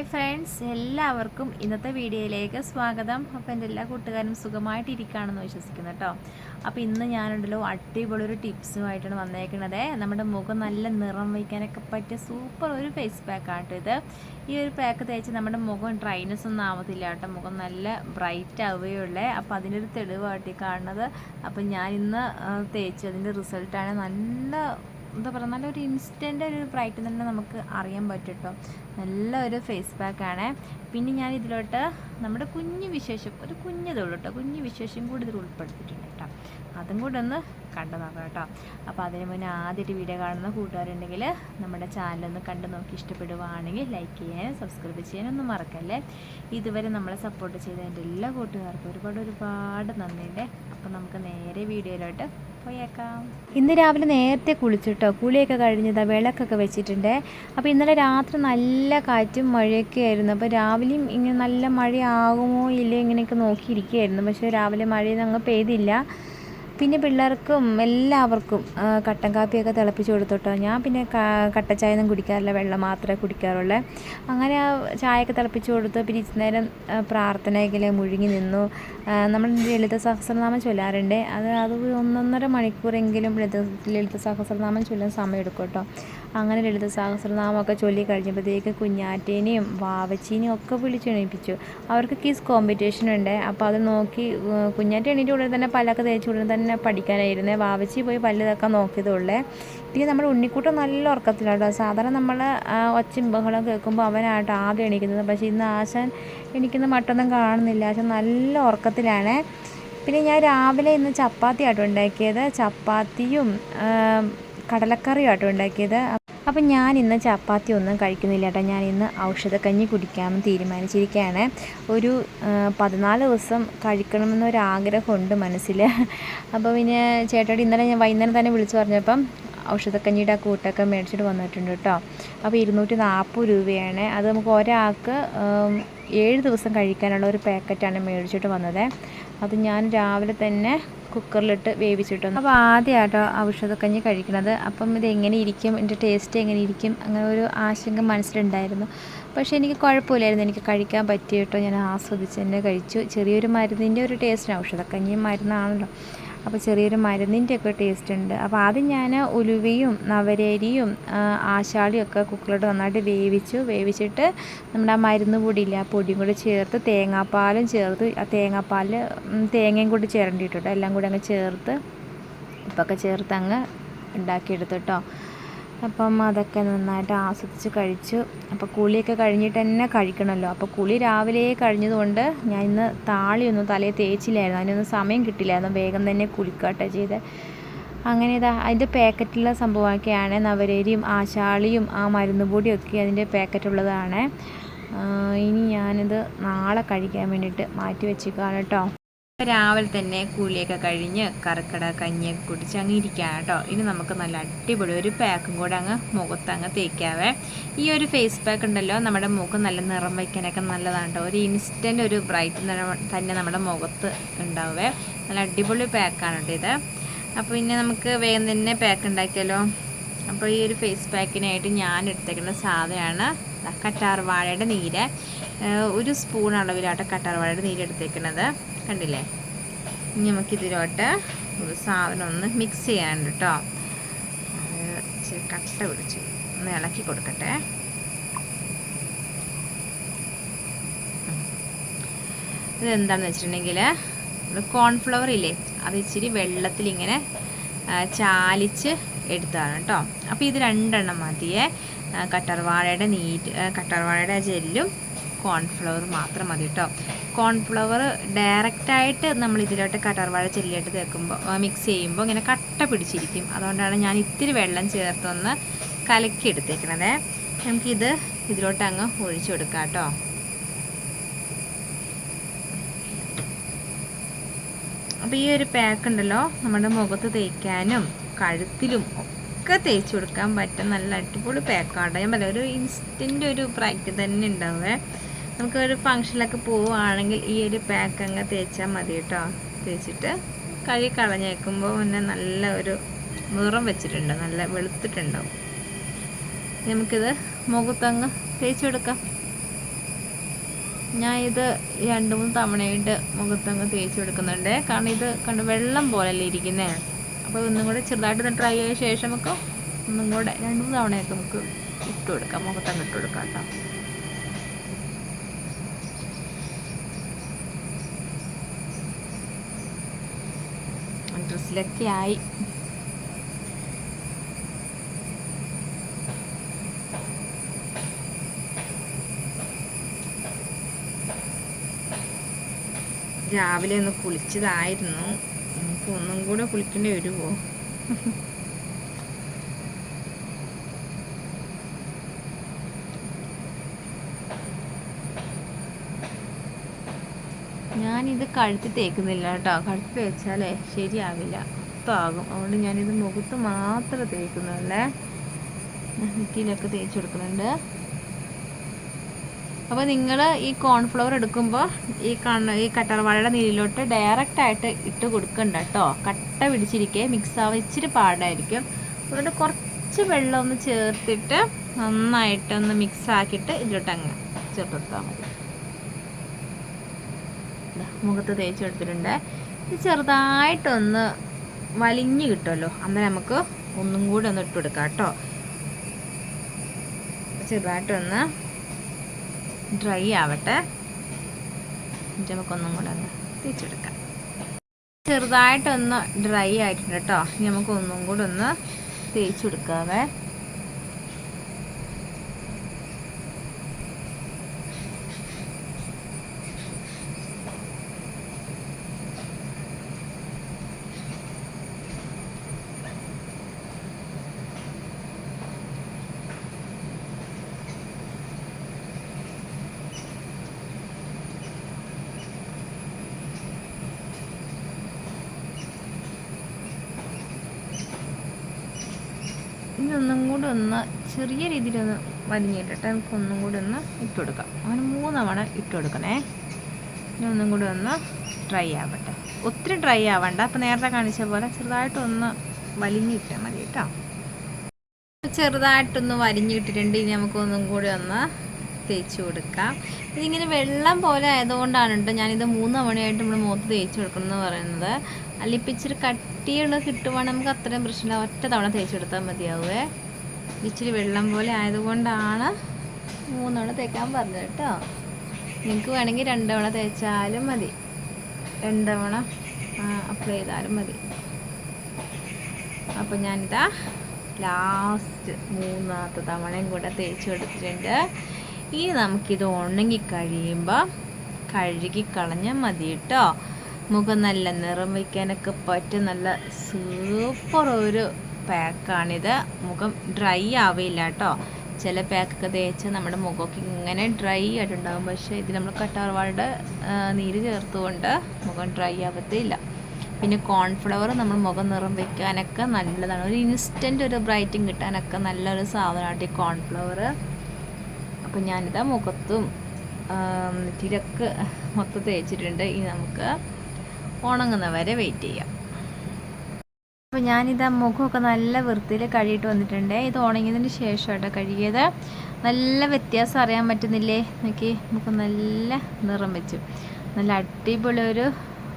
Hi friends എല്ലാവർക്കും ഇന്നത്തെ വീഡിയോയിലേക്ക് സ്വാഗതം. അപ്പോൾ എന്റെ എല്ലാ കൂട്ടുകാരും സുഖമായിട്ടിരിക്കുകയാണെന്ന് വിശ്വസിക്കുന്നു കേട്ടോ. അപ്പോൾ ഇന്ന് ഞാനുണ്ടല്ലോ അടിപൊളി ഒരു ടിപ്സുമായിട്ടാണ് വന്നേക്കുന്നത് നമ്മുടെ മുഖം നല്ല നിറം വയ്ക്കാനൊക്കെ പറ്റിയ സൂപ്പർ ഒരു ഫേസ് പാക്കാണ് ഇത്. ഈ ഒരു പാക്ക് തേച്ച് നമ്മുടെ മുഖം ഡ്രൈനെസ് ഒന്നും ആവത്തില്ല കേട്ടോ. മുഖം നല്ല ബ്രൈറ്റ് ആവുകയുള്ളേ അപ്പോൾ അതിന്റെ ഒരു തെളിവായിട്ട് കാണുന്നത്. അപ്പോൾ ഞാൻ ഇന്ന് തേച്ചു അതിന്റെ റിസൾട്ടാണ് നല്ല എന്താ പറയുക നല്ലൊരു ഇൻസ്റ്റന്റ് ഒരു ബ്രൈറ്റ് തന്നെ നമുക്ക് അറിയാൻ പറ്റും കേട്ടോ നല്ല ഒരു ഫേസ് പാക്കാണ് പിന്നെ ഞാൻ ഇതിലോട്ട് നമ്മുടെ കുഞ്ഞു വിശേഷം ഒരു കുഞ്ഞതുള്ളൂ കേട്ടോ കുഞ്ഞു വിശേഷം കൂടി ഇതിൽ ഉൾപ്പെടുത്തിയിട്ടുണ്ട് കേട്ടോ അതും കൂടെ ഒന്ന് കണ്ടു നോക്കാം കേട്ടോ അപ്പോൾ അതിന് മുന്നേ ആദ്യമായിട്ട് വീഡിയോ കാണുന്ന കൂട്ടുകാരുണ്ടെങ്കിൽ നമ്മുടെ ചാനലൊന്ന് കണ്ടു നോക്കി ഇഷ്ടപ്പെടുവാണെങ്കിൽ ലൈക്ക് ചെയ്യാനും സബ്സ്ക്രൈബ് ചെയ്യാനും ഒന്നും മറക്കല്ലേ? ഇതുവരെ നമ്മളെ സപ്പോർട്ട് ചെയ്ത എന്റെ എല്ലാ കൂട്ടുകാർക്കും ഒരുപാട് ഒരുപാട് നന്ദിയുണ്ട്. അപ്പോൾ നമുക്ക് നേരെ വീഡിയോയിലോട്ട് പോയേക്കാം. ഇന്ന് രാവിലെ നേരത്തെ കുളിച്ചിട്ടോ? കുളിയൊക്കെ കഴിഞ്ഞതാ വിളക്കൊക്കെ വെച്ചിട്ടുണ്ട്. അപ്പോൾ ഇന്നലെ രാത്രി നല്ല കാറ്റും മഴയൊക്കെ ആയിരുന്നു. അപ്പോൾ രാവിലെയും ഇങ്ങനെ നല്ല മഴയാകുമോ ഇല്ലേ ഇങ്ങനെയൊക്കെ നോക്കിയിരിക്കുകയായിരുന്നു. പക്ഷേ രാവിലെ മഴയൊന്നും അങ്ങ് പെയ്തില്ല. പിന്നെ പിള്ളേർക്കും എല്ലാവർക്കും കട്ടൻ കാപ്പിയൊക്കെ തിളപ്പിച്ച് കൊടുത്തോട്ടോ. ഞാൻ പിന്നെ കട്ട ചായ ഒന്നും കുടിക്കാറില്ല വെള്ളം മാത്രമേ കുടിക്കാറുള്ളൂ. അങ്ങനെ ആ ചായയൊക്കെ തിളപ്പിച്ച് കൊടുത്തു പിന്നെ ഇച്ചിരി നേരം പ്രാർത്ഥനയൊക്കെ മുഴുങ്ങി നിന്നു. നമ്മൾ ലളിത സഹസ്രനാമം ചൊല്ലാറുണ്ട്. അത് അത് ഒന്നൊന്നര മണിക്കൂറെങ്കിലും ലളിത ലളിത സഹസ്രനാമം ചൊല്ലാൻ സമയം എടുക്കും കേട്ടോ. അങ്ങനെ ലളിത സഹസ്രനാമമൊക്കെ ചൊല്ലി കഴിഞ്ഞപ്പോഴത്തേക്ക് കുഞ്ഞാറ്റേനെയും വാവച്ചീനെയും ഒക്കെ വിളിച്ചെണീപ്പിച്ചു അവർക്ക് കിസ് കോമ്പറ്റീഷൻ ഉണ്ട്. അപ്പോൾ അത് നോക്കി കുഞ്ഞാറ്റി എണീറ്റ് ഉടനെ തന്നെ പല്ലൊക്കെ തേച്ച് ഉടനെ തന്നെ പഠിക്കാനായിരുന്നേ. വാവച്ചി പോയി പല്ല് തേക്കാൻ നോക്കിയതുള്ളേ. പിന്നെ നമ്മൾ ഉണ്ണിക്കൂട്ടം നല്ല ഉറക്കത്തിലാട്ടോ. സാധാരണ നമ്മൾ ഒച്ചയും ബഹളം കേൾക്കുമ്പോൾ അവനായിട്ട് ആദ്യം എണീക്കുന്നത്. പക്ഷേ ഇന്ന് ആശാൻ എണീക്കുന്ന മട്ടൊന്നും കാണുന്നില്ല. ആശാൻ നല്ല ഉറക്കത്തിലാണ്. പിന്നെ ഞാൻ രാവിലെ ഇന്ന് ചപ്പാത്തി ആട്ടോ ഉണ്ടാക്കിയത്. ചപ്പാത്തിയും ആം, കടലക്കറിയും ആട്ടോ ഉണ്ടാക്കിയത്. അപ്പം ഞാൻ ഇന്ന് ചപ്പാത്തി ഒന്നും കഴിക്കുന്നില്ല കേട്ടോ. ഞാൻ ഇന്ന് ഔഷധക്കഞ്ഞി കുടിക്കാമെന്ന് തീരുമാനിച്ചിരിക്കുകയാണ്. ഒരു പതിനാല് ദിവസം കഴിക്കണമെന്നൊരാഗ്രഹമുണ്ട് മനസ്സിൽ. അപ്പോൾ പിന്നെ ചേട്ടോട് ഇന്നലെ ഞാൻ വൈകുന്നേരം തന്നെ വിളിച്ചു പറഞ്ഞപ്പം ഔഷധക്കഞ്ഞിയുടെ ആ കൂട്ടൊക്കെ മേടിച്ചിട്ട് വന്നിട്ടുണ്ട് കേട്ടോ. അപ്പോൾ ഇരുന്നൂറ്റി നാൽപ്പത് രൂപയാണ്. അത് നമുക്ക് ഒരാൾക്ക് ഏഴ് ദിവസം കഴിക്കാനുള്ള ഒരു പാക്കറ്റാണ് മേടിച്ചിട്ട് വന്നത്. അത് ഞാൻ രാവിലെ തന്നെ കുക്കറിലിട്ട് വേവിച്ചിട്ടു അപ്പോൾ ആദ്യമായിട്ടോ ഔഷധക്കഞ്ഞി കഴിക്കണത്. അപ്പം ഇത് എങ്ങനെ ഇരിക്കും? എന്റെ ടേസ്റ്റ് എങ്ങനെ ഇരിക്കും? അങ്ങനെ ഒരു ആശങ്ക മനസ്സിലുണ്ടായിരുന്നു. പക്ഷേ എനിക്ക് കുഴപ്പമില്ലായിരുന്നു. എനിക്ക് കഴിക്കാൻ പറ്റിയിട്ടോ? ഞാൻ ആസ്വദിച്ച് തന്നെ കഴിച്ചു. ചെറിയൊരു മരുന്നിന്റെ ഒരു ടേസ്റ്റ് ഔഷധക്കഞ്ഞിയും മരുന്നാണല്ലോ. അപ്പോൾ ചെറിയൊരു മരുന്നിന്റെ ഒക്കെ ടേസ്റ്റ് ഉണ്ട്. അപ്പോൾ ആദ്യം ഞാൻ ഉലുവയും നവരരിയും ആശാളിയും ഒക്കെ കുക്കറിലോട്ട് നന്നായിട്ട് വേവിച്ചു. വേവിച്ചിട്ട് നമ്മുടെ ആ മരുന്ന് പൊടിയില്ല ആ പൊടിയും കൂടി ചേർത്ത് തേങ്ങാപ്പാലും ചേർത്ത് ആ തേങ്ങാപ്പാൽ തേങ്ങയും കൂടി ചേരണ്ടിട്ടോ എല്ലാം കൂടി അങ്ങ് ചേർത്ത് ഉപ്പൊക്കെ ചേർത്ത് അങ്ങ് ഉണ്ടാക്കിയെടുത്തു കേട്ടോ. അപ്പം അതൊക്കെ നന്നായിട്ട് ആസ്വദിച്ച് കഴിച്ചു. അപ്പോൾ കുളിയൊക്കെ കഴിഞ്ഞിട്ട് തന്നെ കഴിക്കണമല്ലോ. അപ്പോൾ കുളി രാവിലെ കഴിഞ്ഞതുകൊണ്ട് ഞാൻ ഇന്ന് താളിയൊന്നും തലയിൽ തേച്ചില്ലായിരുന്നു. അതിനൊന്നും സമയം കിട്ടില്ലായിരുന്നു. വേഗം തന്നെ കുളിക്കാട്ടെ ചെയ്ത്. അങ്ങനെ ഇതാ അതിന്റെ പാക്കറ്റുള്ള സംഭവമൊക്കെയാണ് നവരേരിയും ആശാളിയും ആ മരുന്ന് പൊടിയൊക്കെ അതിന്റെ പാക്കറ്റുള്ളതാണ്. ഇനി ഞാനിത് നാളെ കഴിക്കാൻ വേണ്ടിയിട്ട് മാറ്റി വെച്ചേക്കാണ് കേട്ടോ. രാവിലെ തന്നെ കൂലിയൊക്കെ കഴിഞ്ഞ് കറക്കട കഞ്ഞിയൊക്കെ കുടിച്ച് അങ്ങ് ഇരിക്കുകയാണ് കേട്ടോ. ഇനി നമുക്ക് നല്ല അടിപൊളി ഒരു പാക്കും കൂടെ അങ്ങ് മുഖത്ത് അങ്ങ് തേക്കാവേ. ഈ ഒരു ഫേസ് പാക്ക് ഉണ്ടല്ലോ നമ്മുടെ മുഖം നല്ല നിറം വയ്ക്കാനൊക്കെ നല്ലതാണ് കേട്ടോ. ഒരു ഇൻസ്റ്റന്റ് ഒരു ബ്രൈറ്റ് തന്നെ നമ്മുടെ മുഖത്ത് ഉണ്ടാവേ. നല്ല അടിപൊളി പാക്കാണ് കേട്ടോ ഇത്. അപ്പോൾ പിന്നെ നമുക്ക് വേഗം തന്നെ പാക്ക് ഉണ്ടാക്കിയാലോ? അപ്പോൾ ഈ ഒരു ഫേസ് പാക്കിനായിട്ട് ഞാൻ എടുത്തേക്കുന്ന സാധനമാണ് ദാ കറ്റാർ വാഴയുടെ നീര് ഒരു സ്പൂൺ അളവിലാട്ട് കറ്റാർ വാഴയുടെ നീര് എടുത്തേക്കുന്നത് കണ്ടില്ലേ? ഇനി നമുക്കിതിലോട്ട് ഒരു സാധനം ഒന്ന് മിക്സ് ചെയ്യാനുണ്ട് കേട്ടോ കട്ട പിടിച്ചു ഒന്ന് ഇളക്കി കൊടുക്കട്ടെ. ഇതെന്താണെന്ന് വെച്ചിട്ടുണ്ടെങ്കിൽ നമ്മൾ കോൺഫ്ലവർ ഇല്ലേ അത് ഇച്ചിരി ആ, ചാലിച്ച് എടുത്തതാണ് കേട്ടോ അപ്പോൾ ഇത് രണ്ടെണ്ണം മതിയേ. ആ, കറ്റർവാഴയുടെ നീറ്റ് കട്ടർവാഴയുടെ ജെല്ലും കോൺഫ്ലവർ മാത്രം മതി കേട്ടോ കോൺഫ്ലവർ ഡയറക്റ്റായിട്ട് നമ്മൾ ഇതിലോട്ട് കട്ടർവാഴ ചെല്ലിയിട്ട് തേക്കുമ്പോൾ മിക്സ് ചെയ്യുമ്പോൾ ഇങ്ങനെ കട്ട പിടിച്ചിരിക്കും. അതുകൊണ്ടാണ് ഞാൻ ഇത്തിരി വെള്ളം ചേർത്തൊന്ന് കലക്കി എടുത്തേക്കണത് നമുക്കിത് ഇതിലോട്ട് അങ്ങ് ഒഴിച്ചു കൊടുക്കാം കേട്ടോ അപ്പോൾ ഈ ഒരു പാക്ക് ഉണ്ടല്ലോ നമ്മുടെ മുഖത്ത് തേക്കാനും കഴുത്തിലും ഒക്കെ തേച്ച് കൊടുക്കാൻ പറ്റും. നല്ല അടിപൊളി പാക്കാണ് ഞാൻ പറയാം ഒരു ഇൻസ്റ്റന്റ് ഒരു പ്രാക്റ്റ് തന്നെ ഉണ്ടാവേ നമുക്ക് ഒരു ഫങ്ഷനിലൊക്കെ പോവുകയാണെങ്കിൽ ഈ ഒരു പാക്ക് അങ്ങ് തേച്ചാൽ മതി കേട്ടോ. തേച്ചിട്ട് കഴി കളഞ്ഞേക്കുമ്പോൾ പിന്നെ നല്ല ഒരു നിറം വെച്ചിട്ടുണ്ട്. നല്ല വെളുത്തിട്ടുണ്ടാവും. നമുക്കിത് മുഖത്തങ്ങ് തേച്ച് കൊടുക്കാം. ഞാൻ ഇത് രണ്ട് മൂന്ന് തവണയായിട്ട് മുഖത്തങ്ങ് തേച്ച് കൊടുക്കുന്നുണ്ട്. കാരണം ഇത് കണ്ട് വെള്ളം പോലല്ലേ ഇരിക്കുന്നേ. അപ്പോൾ ഒന്നും കൂടെ ചെറുതായിട്ട് ഒന്ന് ട്രൈ ആയ ശേഷം നമുക്ക് ഒന്നും കൂടെ രണ്ട് മൂന്ന് തവണയൊക്കെ നമുക്ക് ഇട്ട് കൊടുക്കാം മുഖത്തങ്ങ് ഇട്ട് കൊടുക്കാം കേട്ടോ. ഡ്രസ്സിലൊക്കെ ആയി. രാവിലെ ഒന്ന് കുളിച്ചതായിരുന്നു. നമുക്ക് ഒന്നും കൂടെ കുളിക്കേണ്ടി വരുമോ ഞാനിത് കഴുത്തി തേക്കുന്നില്ല കേട്ടോ. കഴുത്തി തേച്ചാലേ ശരിയാവില്ല. മൊത്തമാകും അതുകൊണ്ട് ഞാനിത് മുഖത്ത് മാത്രം തേക്കുന്നുള്ളേ നെറ്റിയിലൊക്കെ തേച്ച് കൊടുക്കുന്നുണ്ട്. അപ്പോൾ നിങ്ങൾ ഈ കോൺഫ്ലവർ എടുക്കുമ്പോൾ ഈ കണ്ണ ഈ കട്ടർവാഴയുടെ നീരിലോട്ട് ഡയറക്റ്റ് ആയിട്ട് ഇട്ട് കൊടുക്കണ്ട കേട്ടോ കട്ട പിടിച്ചിരിക്കെ മിക്സ് ആവാൻ ഇച്ചിരി പാടായിരിക്കും. അതുകൊണ്ട് കുറച്ച് വെള്ളം ഒന്ന് ചേർത്തിട്ട് നന്നായിട്ട് ഒന്ന് മിക്സ് ആക്കിയിട്ട് ഇതിലോട്ട് അങ്ങ് ചേർത്ത് കൊടുത്താൽ മതി മുഖത്ത് തേച്ച് കൊടുത്തിട്ടുണ്ട് ഇത് ചെറുതായിട്ടൊന്ന് വലിഞ്ഞു കിട്ടുമല്ലോ. അന്നേരം നമുക്ക് ഒന്നും കൂടി ഒന്ന് ഇട്ട് കൊടുക്കാം കേട്ടോ ചെറുതായിട്ടൊന്ന് ഡ്രൈ ആവട്ടെ. എന്നിട്ട് നമുക്കൊന്നും കൂടെ ഒന്ന് തേച്ചെടുക്കാം. ചെറുതായിട്ടൊന്ന് ഡ്രൈ ആയിട്ടുണ്ട് കേട്ടോ. ഇനി നമുക്ക് ഒന്നും കൂടെ ഒന്ന് തേച്ച് ഒന്നും കൂടെ ഒന്ന് ചെറിയ രീതിയിലൊന്ന് വലിഞ്ഞിട്ടിട്ട് നമുക്ക് ഒന്നും കൂടെ ഒന്ന് ഇട്ട് കൊടുക്കാം അങ്ങനെ മൂന്നവണ തവണ ഇട്ട് കൊടുക്കണേ ഇനി ഒന്നും കൂടെ ഒന്ന് ഡ്രൈ ആവട്ടെ. ഒത്തിരി ഡ്രൈ ആവണ്ട. അപ്പം നേരത്തെ കാണിച്ച പോലെ ചെറുതായിട്ടൊന്ന് വലിഞ്ഞിട്ടാൽ മതി കേട്ടോ. ചെറുതായിട്ടൊന്ന് വലിഞ്ഞിട്ടിട്ടുണ്ട്. ഇനി നമുക്ക് ഒന്നും കൂടി ഒന്ന് തേച്ച് കൊടുക്കാം. ഇതിങ്ങനെ വെള്ളം പോലെ ആയതുകൊണ്ടാണ് കേട്ടോ ഞാനിത് മൂന്ന് തവണയായിട്ട് നമ്മൾ മുഖത്ത് തേച്ച് കൊടുക്കണം എന്ന് പറയുന്നത്. അല്ലെങ്കിൽ ഇപ്പം ഇച്ചിരി കട്ടിയുള്ള കിട്ടുവാണെങ്കിൽ നമുക്ക് അത്രയും പ്രശ്നമില്ല. ഒറ്റ തവണ തേച്ച് കൊടുത്താൽ മതിയാവേ. ഇച്ചിരി വെള്ളം പോലെ ആയതുകൊണ്ടാണ് മൂന്ന് തവണ തേക്കാൻ പറഞ്ഞത് കേട്ടോ. നിങ്ങൾക്ക് വേണമെങ്കിൽ രണ്ടവണ തേച്ചാലും മതി. രണ്ടവണ അപ്ലൈ ചെയ്താലും മതി. അപ്പം ഞാനിതാ ലാസ്റ്റ് മൂന്നാമത്തെ തവണയും കൂടെ തേച്ച് കൊടുത്തിട്ടുണ്ട്. ഇനി നമുക്കിത് ഉണങ്ങി കഴിയുമ്പോൾ കഴുകി കളഞ്ഞാൽ മതി കേട്ടോ മുഖം നല്ല നിറം വയ്ക്കാനൊക്കെ പറ്റും നല്ല സൂപ്പർ ഒരു പാക്കാണിത് മുഖം ഡ്രൈ ആവില്ല കേട്ടോ ചില പാക്കൊക്കെ തേച്ച് നമ്മുടെ മുഖമൊക്കെ ഇങ്ങനെ ഡ്രൈ ആയിട്ടുണ്ടാകും പക്ഷേ ഇത് നമ്മൾ കറ്റാർവാഴയുടെ നീര് ചേർത്തുകൊണ്ട് മുഖം ഡ്രൈ ആവത്തില്ല പിന്നെ കോൺഫ്ലവർ നമ്മൾ മുഖം നിറം വയ്ക്കാനൊക്കെ നല്ലതാണ്. ഒരു ഇൻസ്റ്റന്റ് ഒരു ബ്രൈറ്റിങ് കിട്ടാനൊക്കെ നല്ലൊരു സാധനമാണ് ഈ കോൺഫ്ലവർ അപ്പോൾ ഞാനിതാ മുഖത്തും തിരക്ക് മൊത്തം തേച്ചിട്ടുണ്ട് ഇനി നമുക്ക് ഉണങ്ങുന്ന വരെ വെയിറ്റ് ചെയ്യാം. അപ്പോൾ ഞാനിതാ മുഖമൊക്കെ നല്ല വൃത്തിയിൽ കഴുകിയിട്ട് വന്നിട്ടുണ്ട്. ഇത് ഉണങ്ങിയതിന് ശേഷം കേട്ടോ കഴുകിയത്. നല്ല വ്യത്യാസം അറിയാൻ പറ്റുന്നില്ലേ? നോക്കി മുഖം നല്ല നിറം വെച്ചു. നല്ല അടിപൊളി ഒരു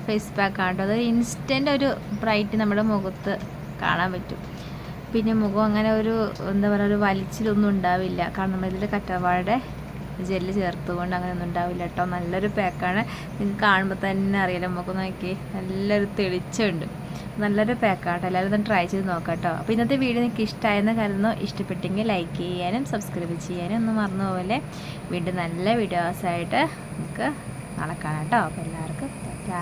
ഫേസ് പാക്കാണ് കേട്ടോ അത് ഇൻസ്റ്റന്റ് ഒരു ബ്രൈറ്റ് നമ്മുടെ മുഖത്ത് കാണാൻ പറ്റും. പിന്നെ മുഖം അങ്ങനെ ഒരു എന്താ പറയുക ഒരു വലിച്ചിലൊന്നും ഉണ്ടാവില്ല. കാരണം നമ്മളിതിൽ കറ്റവാഴയുടെ ജെല്ല് ചേർത്തുകൊണ്ട് അങ്ങനെ ഒന്നും ഉണ്ടാവില്ല കേട്ടോ നല്ലൊരു പാക്കാണ് നിങ്ങൾക്ക് കാണുമ്പോൾ തന്നെ അറിയാലോ നമുക്ക് നോക്കി നല്ലൊരു തെളിച്ചമുണ്ട്. നല്ലൊരു പാക്കാട്ടോ എല്ലാവരും ഒന്ന് ട്രൈ ചെയ്ത് നോക്കാം കേട്ടോ അപ്പോൾ ഇന്നത്തെ വീഡിയോ നിങ്ങൾക്ക് ഇഷ്ടമായെന്ന് കരുതുന്നു. ഇഷ്ടപ്പെട്ടെങ്കിൽ ലൈക്ക് ചെയ്യാനും സബ്സ്ക്രൈബ് ചെയ്യാനും ഒന്നും മറന്നു പോലെ വീണ്ടും നല്ല വീഡിയോസായിട്ട് നമുക്ക് നടക്കാം കേട്ടോ അപ്പോൾ എല്ലാവർക്കും ടാറ്റാ.